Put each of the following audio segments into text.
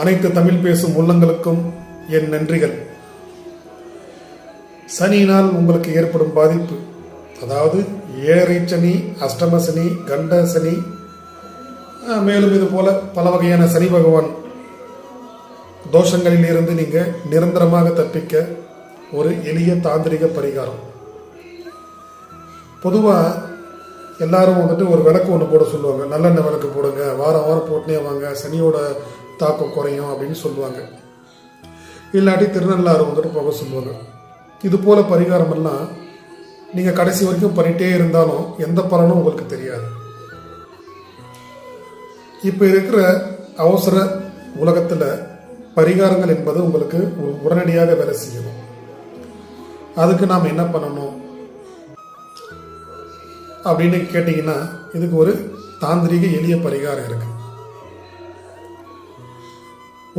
அனைத்து தமிழ் பேசும் உள்ளங்களுக்கும் என் நன்றிகள். சனியினால் உங்களுக்கு ஏற்படும் பாதிப்பு அதாவது ஏழரை சனி அஷ்டம சனி கண்ட சனி மேலும் இது போல பல வகையான சனி பகவான் தோஷங்களில் இருந்து நீங்க நிரந்தரமாக தப்பிக்க ஒரு எளிய தாந்திரிக பரிகாரம். பொதுவாக எல்லாரும் வந்துட்டு ஒரு விளக்கு ஒன்று போட சொல்லுவாங்க. நல்லெண்ணெய் விளக்கு போடுங்க வாரம் வாரம் போட்டுனே வாங்க சனியோட தாக்கம் குறையும் அப்படின்னு சொல்லுவாங்க. இல்லாட்டி திருநள்ளாறு வந்துட்டு போக சொல்லுவாங்க. இது போல பரிகாரம் எல்லாம் நீங்கள் கடைசி வரைக்கும் பண்ணிட்டே இருந்தாலும் எந்த பலனும் உங்களுக்கு தெரியாது. இப்போ இருக்கிற அவசர உலகத்தில் பரிகாரங்கள் என்பது உங்களுக்கு உ- உடனடியாக வேலை செய்யணும். அதுக்கு நாம் என்ன பண்ணணும்? அப்படின்னு கேட்டிங்கன்னா இதுக்கு ஒரு தாந்திரிக எளிய பரிகாரம் இருக்குது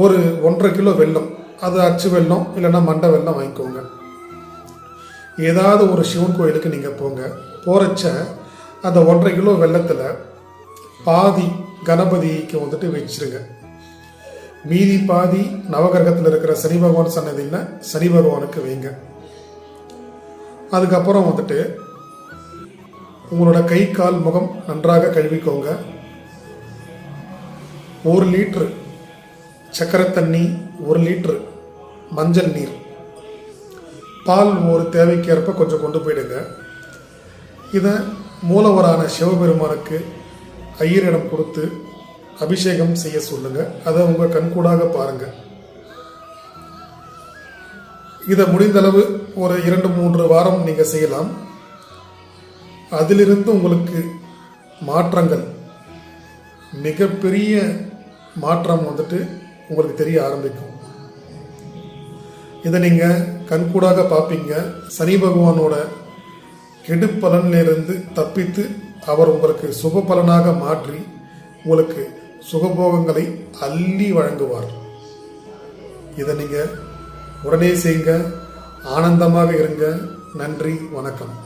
ஒரு ஒன்றரை கிலோ வெல்லம். அது அச்சு வெள்ளம் இல்லைன்னா மண்டை வெல்லம் வாங்கிக்கோங்க. ஏதாவது ஒரு சிவன் கோயிலுக்கு நீங்கள் போங்க. போகிறச்ச அந்த ஒன்றரை கிலோ வெல்லத்தில் பாதி கணபதிக்கு வந்துட்டு வச்சிருங்க. மீதி பாதி நவகிரகத்தில் இருக்கிற சனி பகவான் சன்னதியில் சனி பகவானுக்கு வைங்க. அதுக்கப்புறம் வந்துட்டு உங்களோட கை கால் முகம் நன்றாக கழுவிக்கோங்க. ஒரு லிட்டரு சக்கரை தண்ணி ஒரு லிட்ரு மஞ்சள் நீர். பால் ஒரு தேவைக்கேற்ப கொஞ்சம் கொண்டு போயிடுங்க. இதை மூலவரான சிவபெருமானுக்கு ஐயரிடம் கொடுத்து அபிஷேகம் செய்ய சொல்லுங்க. அதை உங்கள் கண்கூடாக பாருங்க. இதை முடிந்தளவு ஒரு இரண்டு மூன்று வாரம் நீங்கள் செய்யலாம். அதிலிருந்து உங்களுக்கு மாற்றங்கள் மிகப்பெரிய மாற்றம் வந்துட்டு உங்களுக்கு தெரிய ஆரம்பிக்கும். இதை நீங்கள் கண்கூடாக பார்ப்பீங்க. சனி பகவானோட கெடுப்பலனிலிருந்து தப்பித்து அவர் உங்களுக்கு சுப பலனாக மாற்றி உங்களுக்கு சுகபோகங்களை அள்ளி வழங்குவார். இதை நீங்கள் உடனே செய்யுங்க. ஆனந்தமாக இருங்க. நன்றி. வணக்கம்.